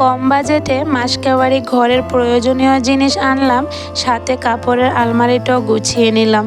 কম বাজেটে মাসকাবাড়ি ঘরের প্রয়োজনীয় জিনিস আনলাম সাথে কাপড়ের আলমারিটাও গুছিয়ে নিলাম।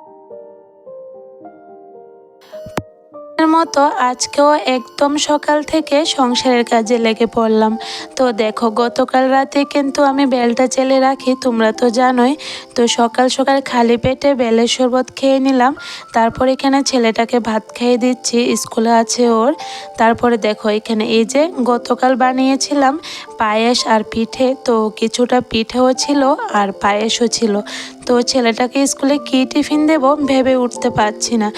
মতো আজকেও একদম সকাল থেকে সংসারের কাজে লেগে পড়লাম। তো দেখো, গতকাল রাতে কিন্তু আমি বেলটা চেলে রাখি, তোমরা তো জানোই। তো সকাল সকাল খালি পেটে বেলের শরবত খেয়ে নিলাম। তারপর এখানে ছেলেটাকে ভাত খেয়ে দিচ্ছি, স্কুলে আছে ওর। তারপরে দেখো, এখানে এই যে গতকাল বানিয়েছিলাম পায়েস আর পিঠে, তো কিছুটা পিঠেও ছিল আর পায়েসও ছিল। তো ছেলেটাকে স্কুলে কি টিফিন দেব ভেবে উঠতে পারছি না।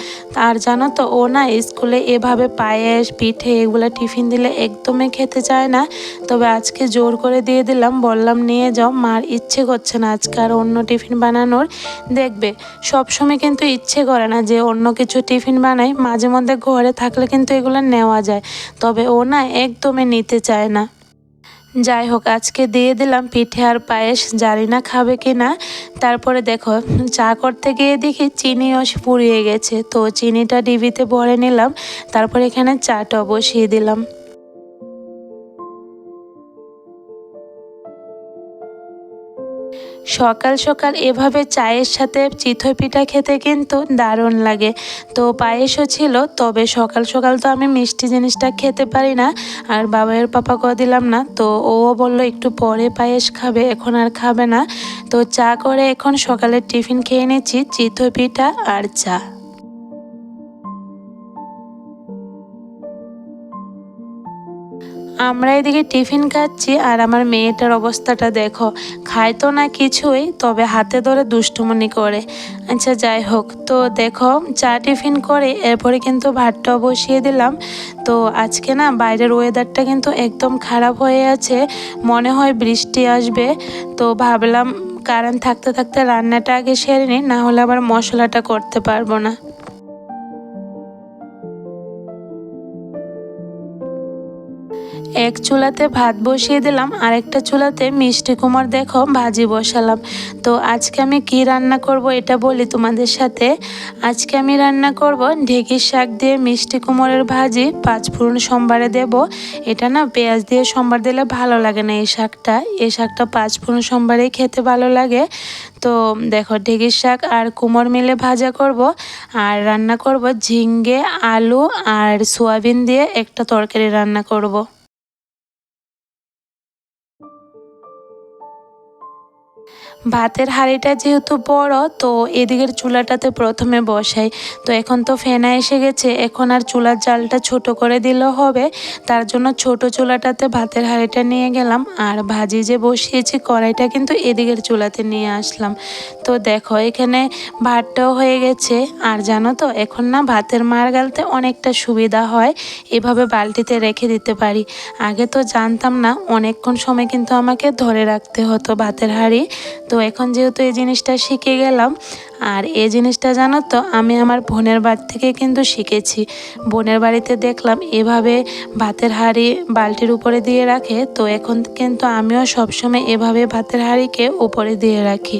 আর জানো তো, ও না স্কুলে এভাবে পায়েস, পিঠে এগুলো টিফিন দিলে একদমই খেতে চায় না। তবে আজকে জোর করে দিয়ে দিলাম, বললাম নিয়ে যাও, মার ইচ্ছে করছে না আজকে আর অন্য টিফিন বানানোর। দেখবে, সবসময় কিন্তু ইচ্ছে করে না যে অন্য কিছু টিফিন বানাই, মাঝে মধ্যে ঘরে থাকলে কিন্তু এগুলো নেওয়া যায়। তবে ও না একদমই নিতে চায় না। যাই হোক আজকে দিয়ে দিলাম পিঠে আর পায়েস, জানি না খাবে কি না তারপরে দেখো, চা করতে গিয়ে দেখি চিনি চিনিও পুড়িয়ে গেছে। তো চিনিটা ডিবিতে ভরে নিলাম, তারপর এখানে চাটা বসিয়ে দিলাম। সকাল সকাল এভাবে চায়ের সাথে চিথই পিঠা খেতে কিন্তু দারুণ লাগে। তো পায়েসও ছিল, তবে সকাল সকাল তো আমি মিষ্টি জিনিসটা খেতে পারি না, আর বাবাইয়ের কো দিলাম না, তো ও বলল একটু পরে পায়েস খাবে, এখন আর খাবে না। তো চা করে এখন সকালের টিফিন খেয়ে নিচ্ছি চিথই পিঠা আর চা। আমরা এদিকে টিফিন খাচ্ছি আর আমার মেয়েটার অবস্থাটা দেখো। খায় তো না কিছুই, তবে হাতে ধরে দুষ্টুমনি করে। আচ্ছা যাই হোক। তো দেখো, চা টিফিন করে এরপরে কিন্তু ভাতটাও বসিয়ে দিলাম। তো আজকে না বাইরের ওয়েদারটা কিন্তু একদম খারাপ হয়ে আছে। মনে হয় বৃষ্টি আসবে। তো ভাবলাম কারেন্ট থাকতে থাকতে রান্নাটা আগে সেরে নিই, না হলে আবার মশলাটা করতে পারব না। এক চুলাতে ভাত বসিয়ে দিলাম আর একটা চুলাতে মিষ্টি কুমার দেখো, ভাজি বসালাম। তো আজকে আমি কি রান্না করব এটা বলি তোমাদের সাথে। আজকে আমি রান্না করব ঢেঁকির শাক দিয়ে মিষ্টি কুমড়ের ভাজি, পাঁচ ফোড়ন সোমবারে দেব। এটা না পেঁয়াজ দিয়ে সোমবার দিলে ভালো লাগে না এই শাকটা। এই শাকটা পাঁচ ফোড়ন সোমবারেই খেতে ভালো লাগে। তো দেখো ঢেঁকির শাক আর কুমড় মিলে ভাজা করব। আর রান্না করব ঝিঙ্গে, আলু আর সোয়াবিন দিয়ে একটা তরকারি রান্না করব। ভাতের হাঁড়িটা যেহেতু বড়, তো এদিকের চুলাটাতে প্রথমে বসাই। তো এখন তো ফেনা এসে গেছে, এখন আর চুলার জালটা ছোট করে দিলেও হবে। তার জন্য ছোট চুলাটাতে ভাতের হাঁড়িটা নিয়ে গেলাম। আর ভাজি যে বসিয়েছি, কড়াইটা কিন্তু এদিকের চুলাতে নিয়ে আসলাম। তো দেখো, এখানে ভাতটাও হয়ে গেছে। আর জানো তো, এখন না ভাতের মার গালতে অনেকটা সুবিধা হয়। এভাবে বালতিতে রেখে দিতে পারি। আগে তো জানতাম না, অনেকক্ষণ সময় কিন্তু আমাকে ধরে রাখতে হতো ভাতের হাঁড়ি। তো এখন যেহেতু এই জিনিসটা শিখে গেলাম, আর এই জিনিসটা জানো তো, আমি আমার বোনের বাড়ি থেকে কিন্তু শিখেছি। বোনের বাড়িতে দেখলাম, এভাবে ভাতের হাঁড়ি বালতির উপরে দিয়ে রাখে। তো এখন কিন্তু আমিও সবসময় এভাবে ভাতের হাঁড়িকে উপরে দিয়ে রাখি।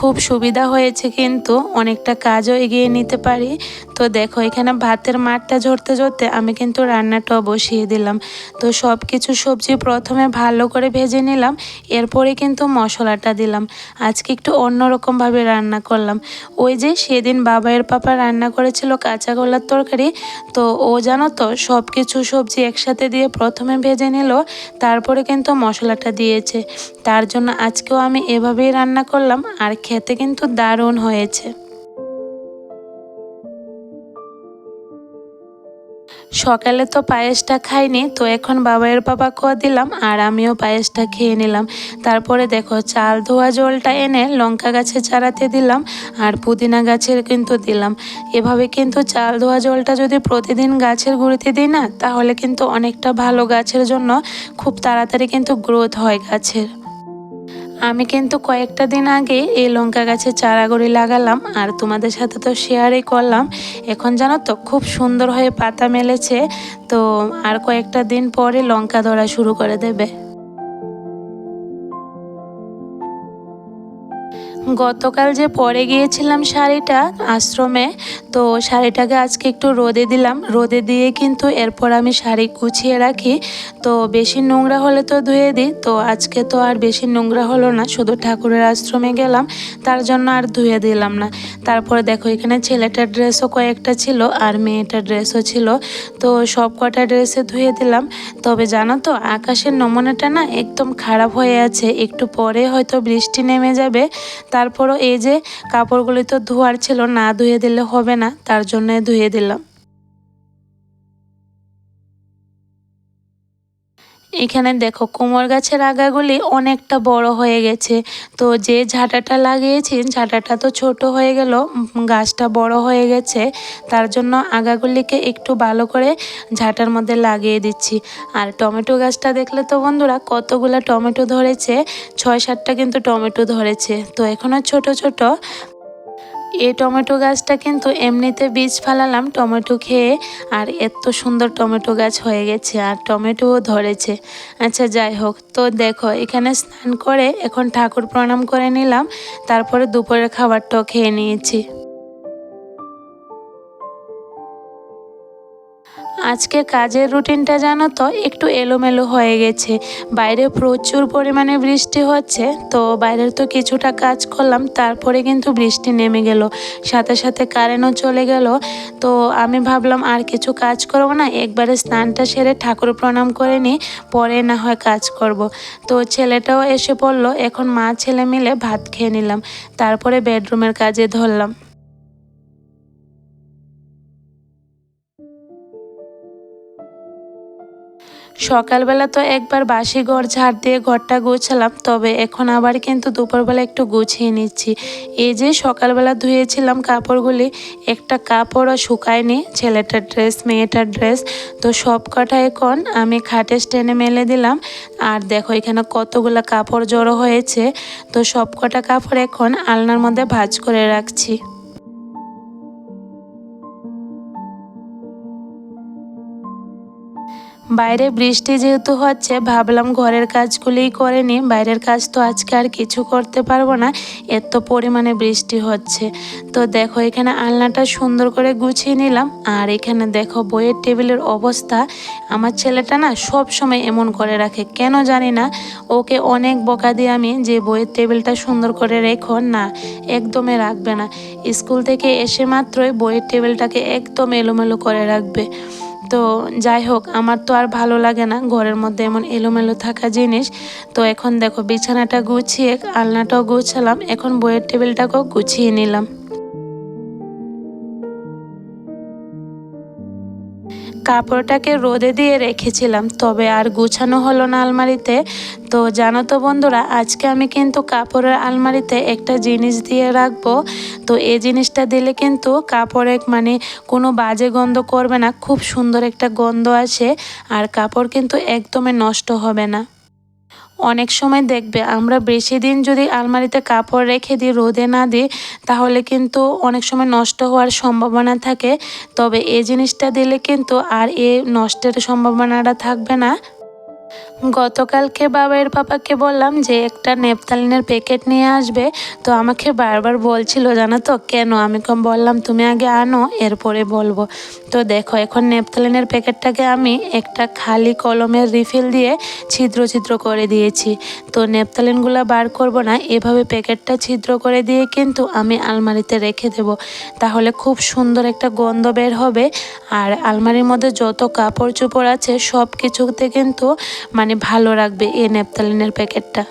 খুব সুবিধা হয়েছে কিন্তু অনেকটা কাজও এগিয়ে নিতে পারি। তো দেখো, এখানে ভাতের মাঠটা ঝরতে ঝরতে আমি কিন্তু রান্নাটাও বসিয়ে দিলাম। তো সব কিছু সবজি প্রথমে ভালো করে ভেজে নিলাম, এরপরে কিন্তু মশলাটা দিলাম। আজকে একটু অন্যরকমভাবে রান্না করলাম। ওই যে সেদিন বাবাইয়ের পাপা রান্না করেছিল কাঁচা গোলার তরকারি, তো ও জানো তো সব কিছু সবজি একসাথে দিয়ে প্রথমে ভেজে নিল, তারপরে কিন্তু মশলাটা দিয়েছে। তার জন্য আজকেও আমি এভাবেই রান্না করলাম। আর খেতে কিন্তু দারুণ হয়েছে। সকালে তো পায়েসটা খাইনি, তো এখন বাবাইয়ের বাবা কোয়া দিলাম আর আমিও পায়েসটা খেয়ে নিলাম। তারপরে দেখো চাল ধোয়া জলটা এনে লঙ্কা গাছে চারাতে দিলাম আর পুদিনা গাছের কিন্তু দিলাম। এভাবে কিন্তু চাল ধোয়া জলটা যদি প্রতিদিন গাছের গুঁড়িতে দিই না, তাহলে কিন্তু অনেকটা ভালো গাছের জন্য খুব তাড়াতাড়ি কিন্তু গ্রোথ হয় গাছের। আমি কিন্তু কয়েকটা দিন আগে এই লঙ্কা গাছের চারাগড়ি লাগালাম, আর তোমাদের সাথে তো শেয়ারই করলাম। এখন জানো তো, খুব সুন্দর হয়ে পাতা মেলেছে, তো আর কয়েকটা দিন পরে লঙ্কা ধরা শুরু করে দেবে। গতকাল যে পরে গিয়েছিলাম শাড়িটা আশ্রমে, তো শাড়িটাকে আজকে একটু রোদে দিলাম। রোদে দিয়ে কিন্তু এরপর আমি শাড়ি গুছিয়ে রাখি। তো বেশি নোংরা হলে তো ধুয়ে দিই, তো আজকে তো আর বেশি নোংরা হলো না, শুধু ঠাকুরের আশ্রমে গেলাম, তার জন্য আর ধুয়ে দিলাম না। তারপরে দেখো, এখানে ছেলেটার ড্রেসও কয়েকটা ছিল আর মেয়েটার ড্রেসও ছিল। তো সব কটা ড্রেসে ধুয়ে দিলাম। তবে জানো তো, আকাশের নমুনাটা না একদম খারাপ হয়ে আছে। একটু পরে হয়তো বৃষ্টি নেমে যাবে। তারপরও এই যে কাপড়গুলি তো ধোয়ার ছিল, না ধুয়ে দিলে হবে না। তার জন্য ধুয়ে দিলাম। এখানে দেখো কোমর গাছের আগাগুলি অনেকটা বড় হয়ে গেছে। তো যে ঝাঁটাটা লাগিয়েছি, ঝাঁটাটা তো ছোট হয়ে গেল গাছটা বড় হয়ে গেছে। তার জন্য আগাগুলিকে একটু ভালো করে ঝাঁটার মধ্যে লাগিয়ে দিচ্ছি। আর টমেটো গাছটা দেখলে তো বন্ধুরা কতগুলো টমেটো ধরেছে, ছয় সাতটা কিন্তু টমেটো ধরেছে। তো এখনও ছোট ছোট এই টমেটো গাছটা কিন্তু এমনিতে বীজ ফালালাম টমেটো খেয়ে, আর এত সুন্দর টমেটো গাছ হয়ে গেছে আর টমেটোও ধরেছে। আচ্ছা যাই হোক, তো দেখো, এখানে স্নান করে এখন ঠাকুর প্রণাম করে নিলাম, তারপরে দুপুরের খাবারটাও খেয়ে নিয়েছি। আজকে কাজের রুটিনটা জানো তো, একটু এলোমেলো হয়ে গেছে। বাইরে প্রচুর পরিমাণে বৃষ্টি হচ্ছে, তো বাইরের তো কিছুটা কাজ করলাম, তারপরে কিন্তু বৃষ্টি নেমে গেল। সাথে সাথে কারেন্টও চলে গেল, তো আমি ভাবলাম আর কিছু কাজ করব না, একবারে স্নানটা সেরে ঠাকুর প্রণাম করে নিই, পরে না হয় কাজ করব। তো ছেলেটাও এসে পড়ল, এখন মা ছেলে মিলে ভাত খেয়ে নিলাম, তারপরে বেডরুমের কাজে ধরলাম। সকালবেলা তো একবার বাসি ঘর ঝাড় দিয়ে ঘরটা গুছালাম, তবে এখন আবার কিন্তু দুপুরবেলা একটু গুছিয়ে নিচ্ছি। এই যে সকালবেলা ধুয়েছিলাম কাপড়গুলি, একটা কাপড়ও শুকায়নি, ছেলেটার ড্রেস, মেয়েটার ড্রেস, তো সব কটা এখন আমি খাটে স্ট্যান্ডে মেলে দিলাম। আর দেখো এখানে কতগুলো কাপড় জড়ো হয়েছে, তো সব কটা কাপড় এখন আলনার মধ্যে ভাজ করে রাখছি। বাইরে বৃষ্টি যেহেতু হচ্ছে, ভাবলাম ঘরের কাজগুলিই করে নিই। বাইরের কাজ তো আজকে আর কিছু করতে পারব না এত পরিমাণে বৃষ্টি হচ্ছে। তো দেখো, এখানে আলনাটা সুন্দর করে গুছিয়ে নিলাম। আর এখানে দেখো, বইয়ের টেবিলের অবস্থা। আমার ছেলেটা না সব সময় এমন করে রাখে, কেন জানি না। ওকে অনেক বকা দিয়ে আমি যে বইয়ের টেবিলটা সুন্দর করে রেখো, না, একদমই রাখবে না। স্কুল থেকে এসে মাত্রই বইয়ের টেবিলটাকে একদম এলোমেলো করে রাখবে। তো যাই হোক, আমার তো আর ভালো লাগে না ঘরের মধ্যে এমন এলোমেলো থাকা জিনিস। তো এখন দেখো বিছানাটা গুছিয়ে আলনাটাও গুছালাম, এখন বইয়ের টেবিলটাকেও গুছিয়ে নিলাম। কাপড়টাকে রোদে দিয়ে রেখেছিলাম, তবে আর গুছানো হলো না আলমারিতে। তো জানো তো বন্ধুরা, আজকে আমি কিন্তু কাপড়ের আলমারিতে একটা জিনিস দিয়ে রাখব। তো এই জিনিসটা দিলে কিন্তু কাপড়ে মানে কোনো বাজে গন্ধ করবে না, খুব সুন্দর একটা গন্ধ আসে, আর কাপড় কিন্তু একদমই নষ্ট হবে না। অনেক সময় দেখবে, আমরা বেশি দিন যদি আলমারিতে কাপড় রেখে দিই রোদে না দিই, তাহলে কিন্তু অনেক সময় নষ্ট হওয়ার সম্ভাবনা থাকে। তবে এই জিনিসটা দিলে কিন্তু আর এ নষ্টের সম্ভাবনাটা থাকবে না। গতকালকে বাবার পাপাকে বললাম যে একটা নেপতালিনের প্যাকেট নিয়ে আসবে। তো আমাকে বারবার বলছিল, জানো তো, কেন? আমি কম বললাম, তুমি আগে আনো, এরপরে বলব। তো দেখো, এখন নেপতালিনের প্যাকেটটাকে আমি একটা খালি কলমের রিফিল দিয়ে ছিদ্র ছিদ্র করে দিয়েছি। তো নেপতালিনগুলো বার করব না, এভাবে প্যাকেটটা ছিদ্র করে দিয়ে কিন্তু আমি আলমারিতে রেখে দেব। তাহলে খুব সুন্দর একটা গন্ধ বের হবে। আর আলমারির মধ্যে যত কাপড় চোপড় আছে সব কিছুতে কিন্তু মানে মানে ভালো রাখবে এই নেপতালিনের প্যাকেটটা।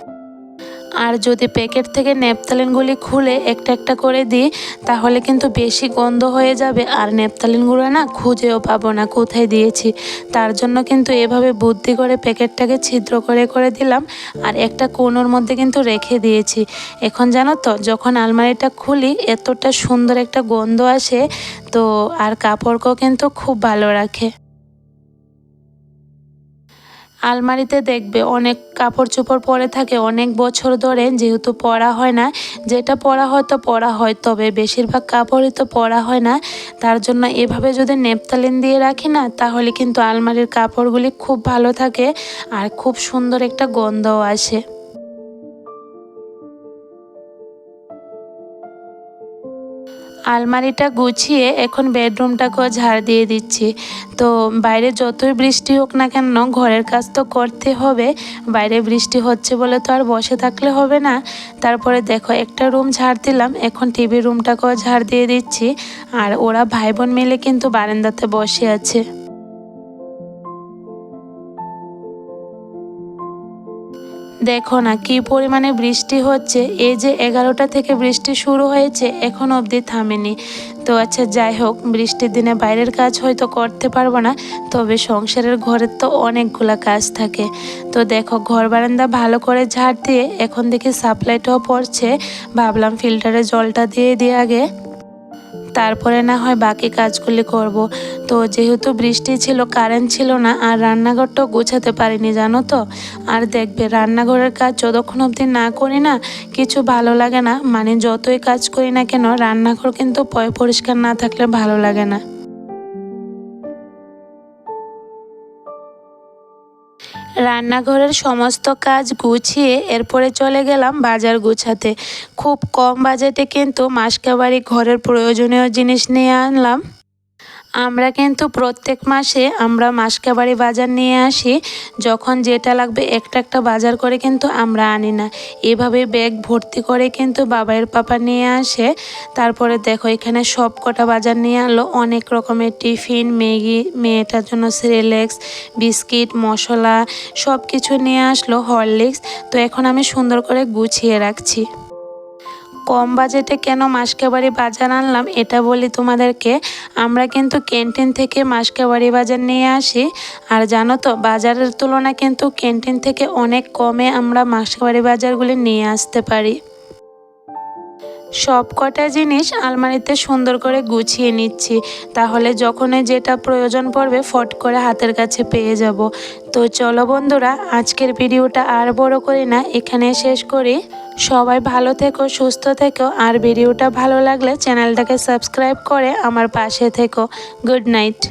আর যদি প্যাকেট থেকে নেপতালিনগুলি খুলে একটা একটা করে দিই, তাহলে কিন্তু বেশি গন্ধ হয়ে যাবে আর নেপতালিনগুলো না খুঁজেও পাবো না কোথায় দিয়েছি। তার জন্য কিন্তু এভাবে বুদ্ধি করে প্যাকেটটাকে ছিদ্র করে করে দিলাম আর একটা কোনোর মধ্যে কিন্তু রেখে দিয়েছি। এখন জানো তো, যখন আলমারিটা খুলি, এতটা সুন্দর একটা গন্ধ আসে, তো আর কাপড়কেও কিন্তু খুব ভালো রাখে। আলমারিতে দেখবে অনেক কাপড় চোপড় পরে থাকে। অনেক বছর ধরে যেহেতু পরা হয় না, যেটা পরা হয়তো পরা হয়, তবে বেশিরভাগ কাপড়ই তো পরা হয় না। তার জন্য এভাবে যদি নেপতালিন দিয়ে রাখি না, তাহলে কিন্তু আলমারির কাপড়গুলি খুব ভালো থাকে আর খুব সুন্দর একটা গন্ধও আসে। আলমারিটা গুছিয়ে এখন বেডরুমটাকেও ঝাড় দিয়ে দিচ্ছি। তো বাইরে যতই বৃষ্টি হোক না কেন, ঘরের কাজ তো করতে হবে। বাইরে বৃষ্টি হচ্ছে বলে তো আর বসে থাকলে হবে না। তারপরে দেখো, একটা রুম ঝাড় দিলাম, এখন টিভি রুমটাকেও ঝাড় দিয়ে দিচ্ছি। আর ওরা ভাই বোন মিলে কিন্তু বারান্দাতে বসে আছে। দেখো না, কি পরিমাণে বৃষ্টি হচ্ছে? এই যে এগারোটা থেকে বৃষ্টি শুরু হয়েছে, এখন অবধি থামেনি। তো আচ্ছা যাই হোক, বৃষ্টির দিনে বাইরের কাজ হয়তো করতে পারব না, তবে সংসারের ঘরের তো অনেকগুলা কাজ থাকে। তো দেখো, ঘর বারান্দা ভালো করে ঝাড় দিয়ে এখন দেখি সাপ্লাইটাও পড়ছে। ভাবলাম ফিল্টারে জলটা দিয়ে দিয়ে আগে। তারপরে না হয় বাকি কাজগুলি করব। তো যেহেতু বৃষ্টি ছিল কারেন্ট ছিল না, আর রান্নাঘরটাও গোছাতে পারিনি, জানো তো? আর দেখবে, রান্নাঘরের কাজ যতক্ষণ অবধি না করি না, কিছু ভালো লাগে না। মানে যতই কাজ করি না কেন, রান্নাঘর কিন্তু পয় পরিষ্কার না থাকলে ভালো লাগে না। রান্নাঘরের সমস্ত কাজ গুছিয়ে এরপরে চলে গেলাম বাজার গুছাতে। খুব কম বাজেটে কিন্তু মাসকাবারি ঘরের প্রয়োজনীয় জিনিস নিয়ে আনলাম। আমরা কিন্তু প্রত্যেক মাসে আমরা মাসকাবাড়ি বাজার নিয়ে আসি। যখন যেটা লাগবে একটা একটা বাজার করে কিন্তু আমরা আনি না। এভাবে ব্যাগ ভর্তি করে কিন্তু বাবাইয়ের পাপা নিয়ে আসে। তারপরে দেখো এখানে সব কটা বাজার নিয়ে আনলো। অনেক রকমের টিফিন, ম্যাগি, মেয়েটার জন্য সিরিলেক্স, বিস্কিট, মশলা সব কিছু নিয়ে আসলো, হরলিক্স। তো এখন আমি সুন্দর করে গুছিয়ে রাখছি। কম বাজেটে কেন মাসকাবাড়ি বাজার আনলাম এটা বলি তোমাদেরকে? আমরা কিন্তু ক্যান্টিন থেকে মাসকাবাড়ি বাজার নিয়ে আসি। আর জানো তো, বাজারের তুলনায় কিন্তু ক্যান্টিন থেকে অনেক কমে আমরা মাসকাবাড়ি বাজারগুলি নিয়ে আসতে পারি। সব কটা জিনিস আলমারিতে সুন্দর করে গুছিয়ে নিচ্ছি। তাহলে যখনই যেটা প্রয়োজন পড়বে ফট করে হাতের কাছে পেয়ে যাব। তো চলো বন্ধুরা, আজকের ভিডিওটা আর বড় করি না এখানে শেষ করি। সবাই ভালো থেকো, সুস্থ থেকো। আর ভিডিওটা ভালো লাগলে চ্যানেলটাকে সাবস্ক্রাইব করে আমার পাশে থেকো। Good night.